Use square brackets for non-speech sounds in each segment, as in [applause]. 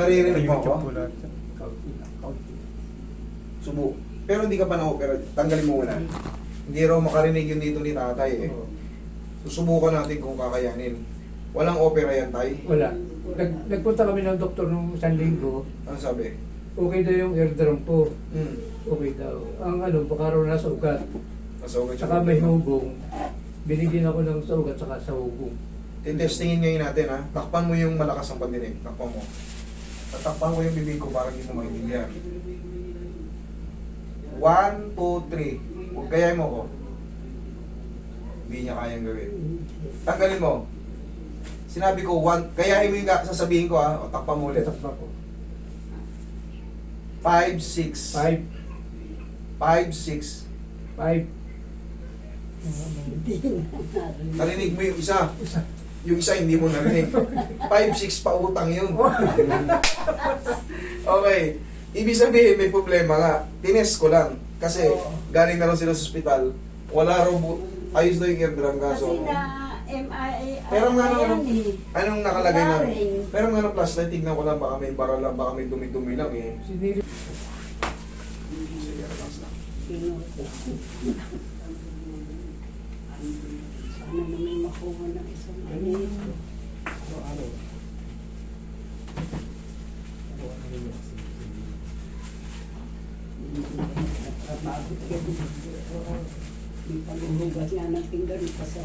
Naririnig mo ako? po lahat. Kaunti lang, kaunti. Subo. Pero hindi ka pa na-opera. Tanggalin mo muna. Hindi raw makarinig yun dito ni tatay eh. Oo. Susubukan natin kung kakayanin. Walang opera yan, tay. Wala. Nag, nagpunta kami ng doktor nung isang linggo. Ano sabi? Okay daw yung eardrum ko. Hmm. Okay daw. Ang ano, baka raw nasa ugat. Nasa ugat Saka may hubong. Binigyan ako ng sa ugat saka sa hubong. Titestingin ngayon natin ha. Takpan mo yung malakas ang pandinig. Takpan mo. Tatakpan mo yung bibig ko para hindi mo maintindihan. One, two, three. Huwag gayahin mo ko. Hindi niya kayang gawin. Tanggalin mo. Sinabi ko, one, gayahin mo yung sasabihin ko ha. O, takpan mo ulit. Tatakpa ko. Five, six. Five, Five, six. five, Narinig mo yung isa. isa. Yung isa hindi mo narinig. 5-6 pa utang yun. [laughs] okay. Ibig sabihin may problema nga. Tines ko lang. Kasi galing na lang sila sa ospital. Wala raw bu- ayos daw yung eardrum kaso. Kasi na MRI, Pero nga ano ano, anong nakalagay na? Pero nga ng flashlight, tignan ko lang baka may bara lang, baka may dumi-dumi lang eh. Sige, relax lang. Sana naman makuha ng isang ano ito. Araw-araw. Napagod ka din. May panghuhugas nga ng pinggan pa sa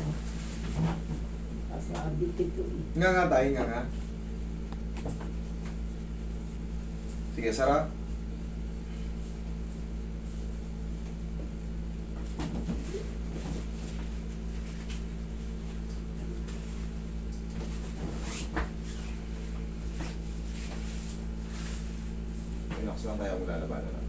pasabit ito eh. Nga nga tayo, nga nga. Sige, Sara. Relax lang tayo kung lalabanan lang.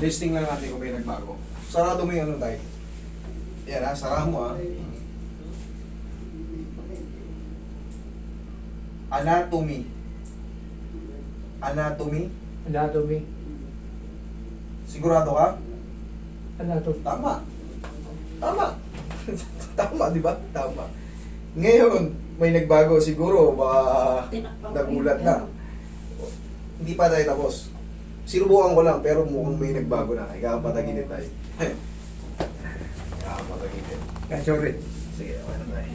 Testing lang natin kung may nagbago. Sarado mo yung ano tayo. Yan ha, sarado mo ha. Anatomy. Anatomy. Anatomy. Sigurado ka? Anatomy. Tama. Tama. [laughs] Tama, di ba? Tama. Ngayon, may nagbago siguro, baka nagulat na. Hindi pa tayo tapos. Sinubukan ko lang, pero mukhang may nagbago na. Ikaw pataginit tayo. Ah, sorry. Sige, okay na tayo.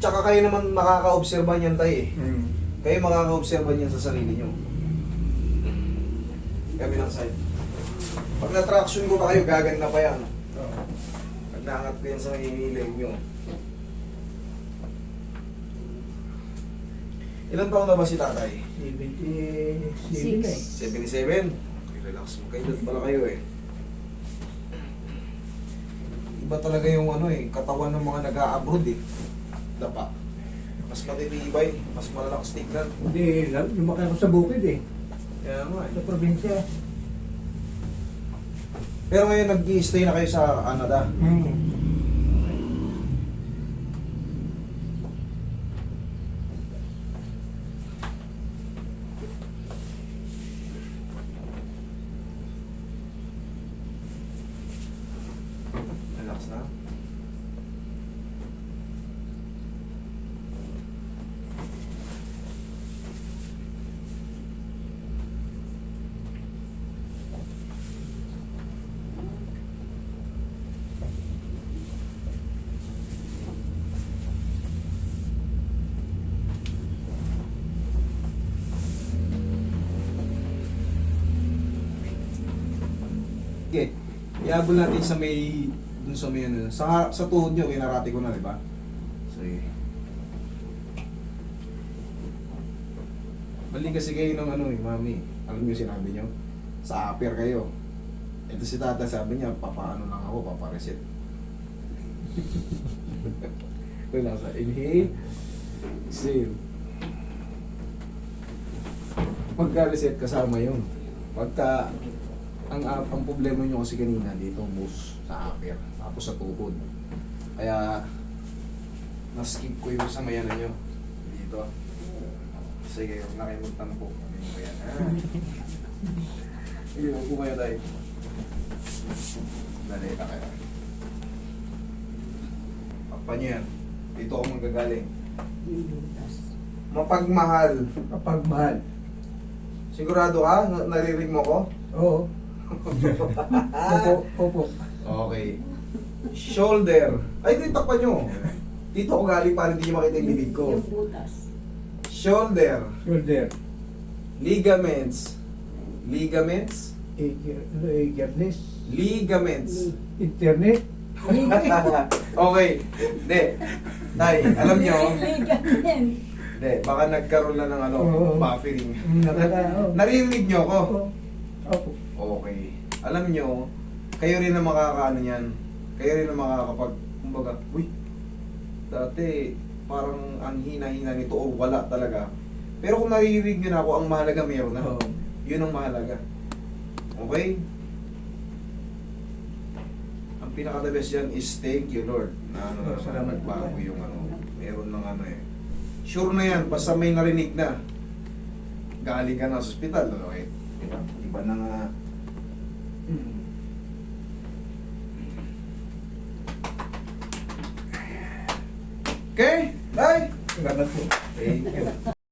Tsaka kayo naman makaka-obserba niyan tayo eh. Hmm. Kayo makaka-obserba niyan sa sarili niyo. Kami lang side. Pag na-traction ko pa kayo, gaganda pa yan. Pag naangat ko yan sa hinihilig niyo. Ilan taon na ba si tatay? 77 na eh. 77. Okay, relax. Magkaedad pala kayo eh. Iba talaga yung ano eh, katawan ng mga nag-a-abroad eh. Dapa. Mas matitibay, mas malalakas tignan. Hindi, lumaki ako sa bukid eh. Kaya nga eh. Sa probinsya. Pero ngayon nag stay na kayo sa Canada. Hmm. Relax na. Okay. Iabol natin sa may dun sa may ano, sa sa tuhod niyo kinarati ko na, di ba? Sige. Mali kasi kayo ng ano eh, mami. Alam niyo sinabi niyo? Sa upper kayo. Ito si tata sabi niya, papaano lang ako, papareset. [laughs] Wala sa inhale. Exhale. Pagka-reset kasama yun. Pagka, ang, ang, ang problema nyo kasi kanina dito, moose sa upper, tapos sa tuhod. Kaya, na-skip ko yung sa mayanan nyo. Dito. Sige, huwag na kayo magtampo. Ano yung mayan, ha? Sige, upo kayo tayo. Dalita kayo. Pakpan nyo yan. Dito ako butas. Mapagmahal. Kapag mahal. Sigurado ka? Na- naririnig mo ko? Oo. Opo, opo. Okay. Shoulder. Ay, hindi takpan nyo. Dito ako galing para hindi nyo makita yung bibig ko. Yung butas. Shoulder. Shoulder. Ligaments. Ligaments. Eager, ano, eagerness. Ligaments. Internet. [laughs] okay. Hindi. Tay, alam nyo, Ligamen. hindi, baka nagkaroon na ng ano, buffering. Mm. Naririnig nyo ako? Opo. Okay. Alam nyo, kayo rin ang makakaano yan. Kayo rin ang makakapag, kumbaga, uy, dati parang ang hina-hina nito o wala talaga. Pero kung naririnig nyo na ako, ang mahalaga meron na. Yun ang mahalaga. Okay? Ang pinaka-the best yan is thank you Lord. Na ano na, Salamat. nagbago yung ano, meron ng ano eh. Sure na yan, basta may narinig na. Galing ka na sa ospital, okay? Iba, iba na nga. Okay? Bye! Salamat po. Thank you.